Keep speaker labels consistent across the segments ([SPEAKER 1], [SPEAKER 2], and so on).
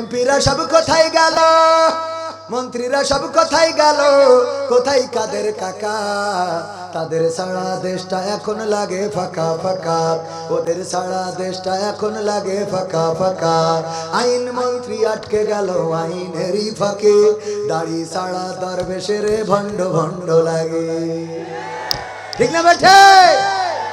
[SPEAKER 1] এমপিরা সব কোথায় গেল? মন্ত্রীরা সব কোথায় গেল? কোথায় কাদের কাকা? তাদের সারা দেশটা এখন লাগে ফাঁকা ফাঁকা। ওদের সারা দেশটা এখন লাগে ফাঁকা ফাঁকা। আইন মন্ত্রী আটকে গেল, আইনেরই ফাঁকে। দাড়ি সারা দরবেশের ভণ্ড ভণ্ড লাগে। ঠিক না বেঠে?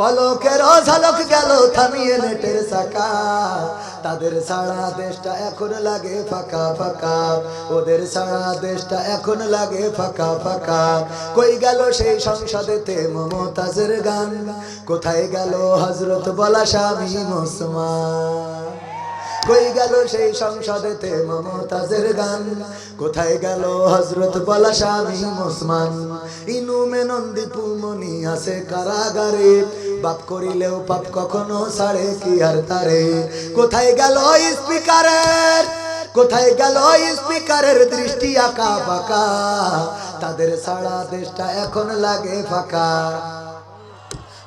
[SPEAKER 1] পলকের ঝলক গেল থামিয়ে নেটের চাকা। তাদের সারা দেশটা এখন লাগে ফাঁকা ফাঁকা। ওদের সারা দেশটা এখন লাগে ফাঁকা ফাঁকা। কই গেল সেই সংসদেতে মমতাজের গান? কোথায় গেল হজরত বলা স্বামী মুসমান কই গেল সেই সংসদেতে মমতাজের গান? কোথায় গেল হজরত বলা স্বামী মুসমান ইনু মেনন্দি পুমনি আছে কারাগারে। বাপ করিলেও পাপ কখনো সারে কি আর তারে? কোথায় গেল স্পিকারের? কোথায় গেল স্পিকারের দৃষ্টি আঁকা ফাঁকা? তাদের সারা দেশটা এখন লাগে ফাঁকা।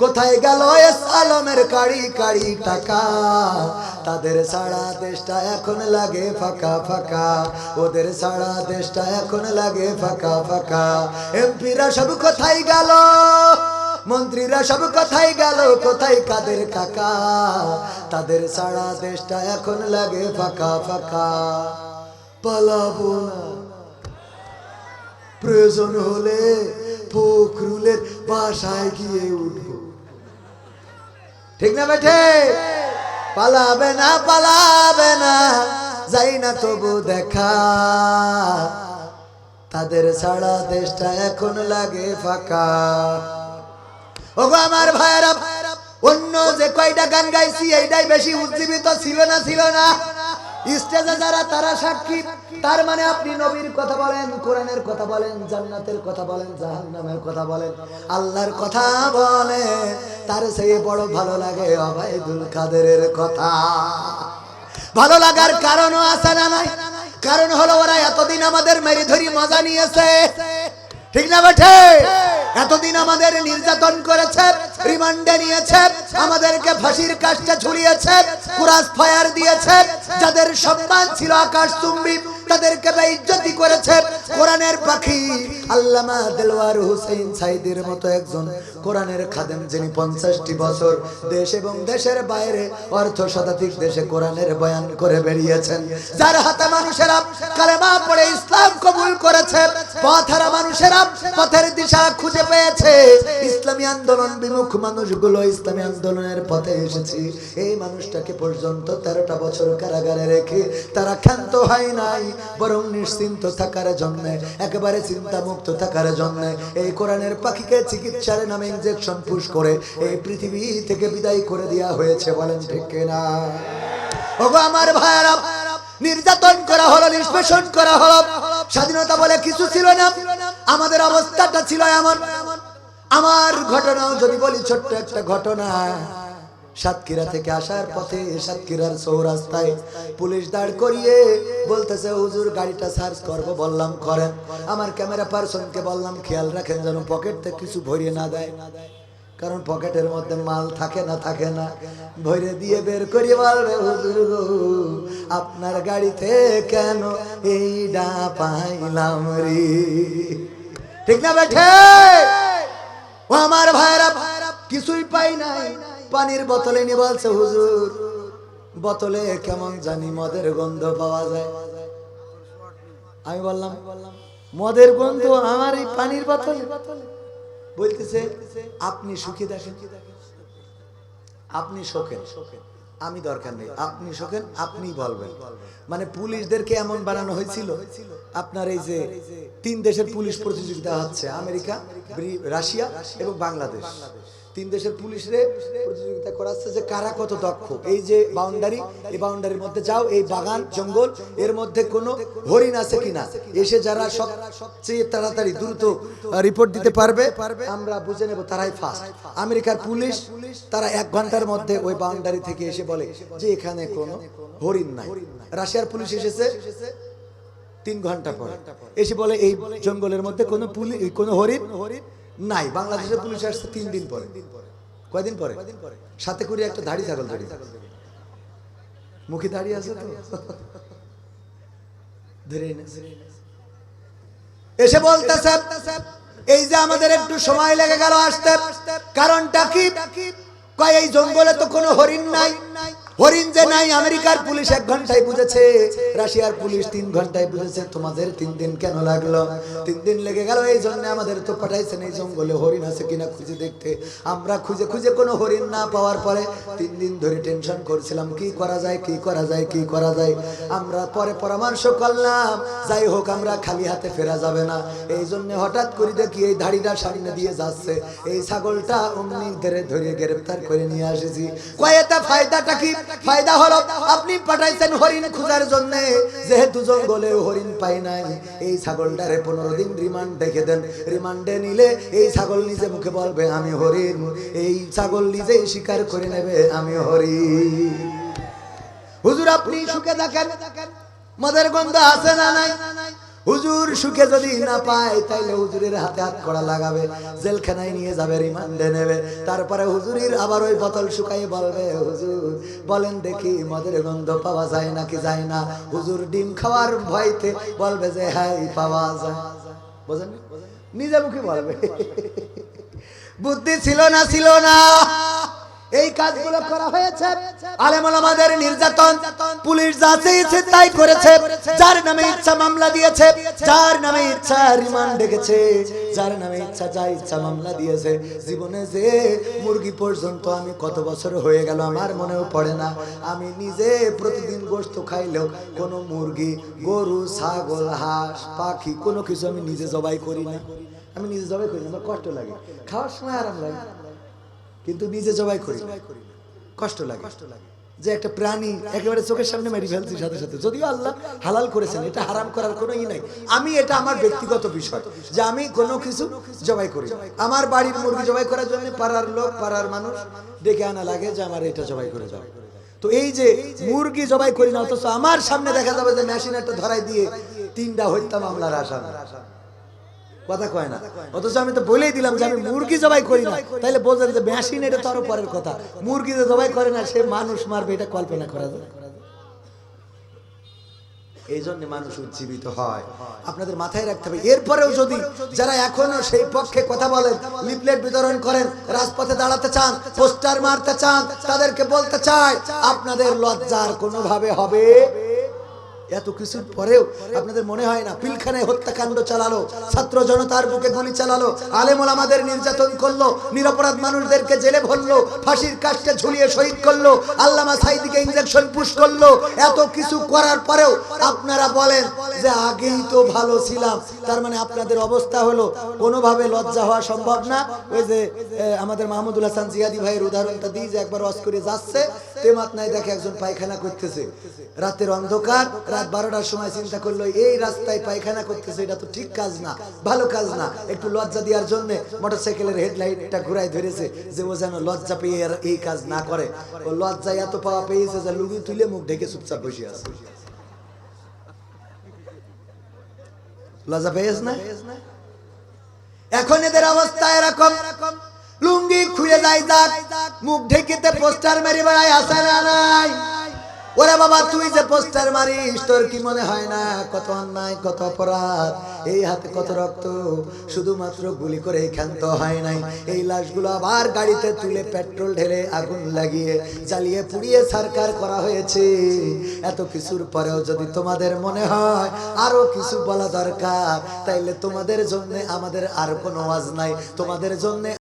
[SPEAKER 1] কোথায় গেল এ সালামের কাড়ি কাড়ি টাকা? তাদের সারা দেশটা এখন লাগে ফাঁকা ফাঁকা। ওদের সারা দেশটা এখন লাগে ফাঁকা ফাঁকা। এমপিরা সব কোথায় গেল? মন্ত্রীরা সব কোথায় গেল? কোথায় কাদের কাকা? তাদের সারা দেশটা এখন লাগে ফাঁকা ফাঁকা। পালাবো প্রয়োজন হলে ফখরুলের বাসায় গিয়ে উঠবো। ঠিক না বেঠে পালাবে না পালাবে না, যাই না তবু দেখা। তাদের সারা দেশটা এখন লাগে ফাঁকা। ওগো আমার ভাইয়েরা, অন্য যে কয়টা গান গাইছি, এইটাই বেশি উজ্জীবিত ছিল না ছিল না। স্টেজে যারা, তারা সাক্ষী। তার মানে আপনি নবীর কথা বলেন, কোরআনের কথা বলেন, জান্নাতের কথা বলেন, জাহান্নামের কথা বলেন, আল্লাহর কথা বলেন। তার সেই বড় ভালো লাগে অবায়দুল কাদেরের কথা। ভালো লাগার কারণও আছে না নাই? কারণ হলো ওরা এতদিন আমাদের মেরি ধরি মজা নিয়েছে। ঠিক না বেঠে এতদিন আমাদের নির্যাতন করেছে, রিমান্ডে নিয়েছে, আমাদেরকে ফাঁসির কাজটা ঝুলিয়েছে কুরাস ফায়ার দিয়েছে, যাদের সম্মান ছিল আকাশ চুম্বি, তাদেরকে বেইজ্জতি করেছে। কোরআনের পাখি আল্লামা দেলওয়ার হুসেন সাইদের মতো একজন। কোরআনের খাদেম যিনি পঞ্চাশটি বছর দেশ এবং দেশের বাইরে অর্থ শতাধিক দেশে কোরআনের বয়ান করে বেরিয়েছেন। যার হাতে মানুষেরা কালেমা পড়ে ইসলাম কবুল করেছে। পথহারা মানুষেরা পথের দিশা খুঁজে পেয়েছে। ইসলামী আন্দোলন বিমুখ মানুষগুলো, ইসলামী আন্দোলনের পথে এসেছি। এই মানুষটাকে পর্যন্ত তেরোটা বছর কারাগারে রেখে তারা ক্ষান্ত হয় নাই, বরং নিশ্চিন্ত থাকার জন্য, একেবারে চিন্তা মুক্ত থাকার জন্য এই কোরআনের পাখিকে চিকিৎসার নামে ইনজেকশন পুশ করে এই পৃথিবী থেকে বিদায় করে দেওয়া হয়েছে, বলেন ঠিক না ওগো আমার ভাইয়ারা, নির্যাতন করা হলো, নিষ্পেষণ করা হলো, স্বাধীনতা বলে কিছু ছিল না, আমাদের অবস্থাটা ছিল এমন। আমার ঘটনাও যদি বলি ছোট্ট একটা ঘটনা। সাতক্ষীরা থেকে আসার পথে সাতক্ষীরার চৌরাস্তায় পুলিশ দাঁড় করিয়ে বলতেছে, হুজুর, গাড়িটা সার্চ করব। বললাম, করেন। আমার ক্যামেরা পার্সনকে বললাম, খেয়াল রাখেন যেন পকেট থেকে কিছু ভরিয়ে না দেয়। কারণ পকেটের মধ্যে মাল থাকে না থাকে না। ভরে দিয়ে বের করি বলবে হুজুর আপনার গাড়িতে কেন এইটা পাইলাম রে? ঠিক না বেঠে? ও আমার ভাইরা, কিছুই পাই নাই। পানির বোতলে নিয়ে বলছে, হুজুর, বোতলে কেমন জানি মদের গন্ধ পাওয়া যায়। আমি বললাম, মদের গন্ধ আমার এই পানির বোতলে? বলতেছে, আপনি সুখী দেখেন আপনি শোকেন। আমি দরকার নেই। আপনি শোকেন, আপনি বলবেন। মানে পুলিশদেরকে এমন বানানো হয়েছিল। আপনার এই যে তিন দেশের পুলিশ প্রতিযোগিতা হচ্ছে, আমেরিকা রাশিয়া এবং বাংলাদেশ। তিন দেশের পুলিশরে প্রতিযোগিতা করাচ্ছে যে কারা কত দক্ষ। এই যে বাউন্ডারি এই বাউন্ডারির মধ্যে যাও, এই বাগান, জঙ্গল, এর মধ্যে কোনো হরিণ আছে কিনা? এসে যারা সবচেয়ে তাড়াতাড়ি দ্রুত রিপোর্ট দিতে পারবে, আমরা বুঝে নেব তারাই ফার্স্ট আমেরিকার পুলিশ, তারা এক ঘণ্টার মধ্যে ওই বাউন্ডারি থেকে এসে বলে যে এখানে কোনো হরিণ নাই। রাশিয়ার পুলিশ এসেছে তিন ঘণ্টা পর। এসে বলে এই জঙ্গলের মধ্যে কোনো পুলিশ কোনো হরিণ হরিণ নাই, বাংলাদেশের পুলিশ আসছে তিন দিন পরে। কয়দিন পরে? সাথে করে একটা ধাড়ি ছাগল ধরি। মুখে দাঁড়িয়ে আছে তো? ধরে এসে বলতেছে, এই যে আমাদের একটু সময় লেগে গেল আসতে, কারণটা কি? কয়, এই জঙ্গলে তো কোনো হরিণ নাই। হরিণ যে নাই, আমেরিকার পুলিশ এক ঘন্টায় বুঝেছে, রাশিয়ার পুলিশ তিন ঘন্টায় বুঝেছে, তোমাদের তিন দিন কেন লাগল? তিন দিন লেগে গেল, এই জন্য আমাদের তো পাঠাইছেন এই জঙ্গলে হরিণ আছে কিনা খুঁজে দেখতে। আমরা খুঁজে খুঁজে কোনো হরিণ না পাওয়ার পরে তিন দিন ধরে টেনশন করছিলাম, কি করা যায়, কি করা যায়, কি করা যায়? আমরা পরে পরামর্শ করলাম, যাই হোক, আমরা খালি হাতে ফেরা যাবে না। এই জন্য হঠাৎ করে দেখি এই ধাড়িটা সামনে দিয়ে যাচ্ছে। এই ছাগলটা অমনি ধরে ধরে গ্রেফতার করে নিয়ে আসেছি। কয়েকটা ফায়দাটা কি? ফায়দা হলো, আপনি পাঠাইছেন হরিণ খোঁজার জন্য। যেহেতু জঙ্গলে হরিণ পাই নাই, এই ছাগলটারে পনেরো দিন রিমান্ড দেখে দেন। রিমান্ডে নিলে এই ছাগল নিজে মুখে বলবে, আমি হরিণ। এই ছাগল নিজেই স্বীকার করে নেবে, আমি হরিণ। হুজুর, আপনি সুখে দেখেন মদের গন্ধ আছে না নাই? হুজুর সুখে যদি না পায়, তাইলে হুজুরের হাতে হাত করা লাগাবে, জেলখানায় নিয়ে যাবে, রিমান্ডে নেবে। তারপরে হুজুরির আবার ওই বোতল শুকাই বলবে, হুজুর, বলেন দেখি মদের গন্ধ পাওয়া যায় নাকি যায় না? হুজুর ডিম খাওয়ার ভয়তে বলবে যে হ্যাঁ পাওয়া যায়। বোঝেন নিজে মুখে বলবে। বুদ্ধি ছিল না ছিল না। এই কাজগুলো করা হয়েছে। আলেমুল আমাদের নির্যাতন, পুলিশ যা চেয়েছে তাই করেছে। যার নামে ইচ্ছা মামলা দিয়েছে, যার নামে ইচ্ছা রিমান্ড ডেকেছে। যার নামে ইচ্ছা যা ইচ্ছা মামলা দিয়েছে। জীবনে যে মুরগি পর্যন্ত আমি কত বছর হয়ে গেল আমার মনেও পড়ে না। আমি নিজে প্রতিদিন গোস্ত খাইলেও কোনো মুরগি, গরু, ছাগল, হাঁস, পাখি কোনো কিছু আমি নিজে জবাই করি না আমি নিজে জবাই করি না, আমার কষ্ট লাগে। খাওয়ার সময় আরাম লাগে। কিন্তু নিজে জবাই করি না। কষ্ট লাগে। যে একটা প্রাণী একেবারে চোখের সামনে মেরে ফেলছি সাথে সাথে। যদিও আল্লাহ হালাল করেছেন এটা হারাম করার কোনো ই নাই। আমি এটা আমার ব্যক্তিগত বিষয় যে আমি কোনো কিছু জবাই করি আমার বাড়ির মুরগি জবাই করার জন্য পাড়ার লোক পাড়ার মানুষ ডেকে আনা লাগে যে আমার এটা জবাই করে যাবে তো এই যে মুরগি জবাই করি না অথচ আমার সামনে দেখা যাবে যে মেশিন একটা ধরাই দিয়ে তিনটা হত্যা মামলার আসামি। কথা কয় না। অথচ আমি তো বলেই দিলাম যে আমি মুরগি জবাই করি না। তাহলে বোঝেন যে মেশিন এটা তো আরও পরের কথা। মুরগি যে জবাই করে না, সে মানুষ মারবে, এটা কল্পনা করা যায়। এই জন্য মানুষ উজ্জীবিত হয়। আপনাদের মাথায় রাখতে হবে। এরপরেও যদি যারা এখনও সেই পক্ষে কথা বলেন, লিফলেট বিতরণ করেন, রাজপথে দাঁড়াতে চান, পোস্টার মারতে চান, তাদেরকে বলতে চাই আপনাদের লজ্জার কোনোভাবে হবে? এত কিছুর পরেও আপনাদের মনে হয় না পিলখানায় হত্যাকাণ্ড চালালো? ছাত্র জনতার বুকে গুলি চালালো, আলেমুল আমাদের নির্যাতন করল, নিরপরাধ মানুষদেরকে জেলে ভরলো, ফাঁসির কাজটা ঝুলিয়ে শহীদ করল, আল্লামা সাইদিকে ইঞ্জেকশন পুশ করল, এত কিছু করার পরেও আপনারা বলেন যে আগেই তো ভালো ছিলাম। তার মানে আপনাদের অবস্থা হলো কোনোভাবে লজ্জা হওয়া সম্ভব না। ওই যে আমাদের মাহমুদুল হাসান জিয়াদি ভাইয়ের উদাহরণটা দিই যে একবার অস করে যাচ্ছে, তেমাত নাই দেখে একজন পায়খানা করতেছে। রাতের অন্ধকার রাত বারোটার সময় চিন্তা করল, এই রাস্তায় পায়খানা করতেছে, এটা তো ঠিক কাজ না, ভালো কাজ না। একটু লজ্জা দেওয়ার জন্য মোটরসাইকেলের হেডলাইটটা ঘুরাই ধরেছে যে ও যেন লজ্জা পেয়ে আর এই কাজ না করে। ও লজ্জা এত পাওয়া পেয়েছে যে লুঙ্গি তুলে মুখ ঢেকে চুপচাপ বসে আছে। লজ্জা পেয়েছ না? এখন এদের অবস্থা এরকম। লুঙ্গি খুলে যায় যাক, মুখ ঢেকেতে পোস্টার মেরে বেড়ায় আসে না নাই? ওরে বাবা, তুই যে পোস্টার মারিস, তোর কি মনে হয় না? কত অন্যায়, কত অপরাধ। এই হাতে কত রক্ত, শুধুমাত্র গুলি করে ক্ষান্ত হয় নাই। এই লাশগুলো আবার গাড়িতে তুলে পেট্রোল ঢেলে আগুন লাগিয়ে জ্বালিয়ে পুড়িয়ে সরকার করা হয়েছে। এত কিছুর পরেও যদি তোমাদের মনে হয় আরও কিছু বলা দরকার, তাইলে তোমাদের জন্য আমাদের আর কোনো আওয়াজ নাই। তোমাদের জন্য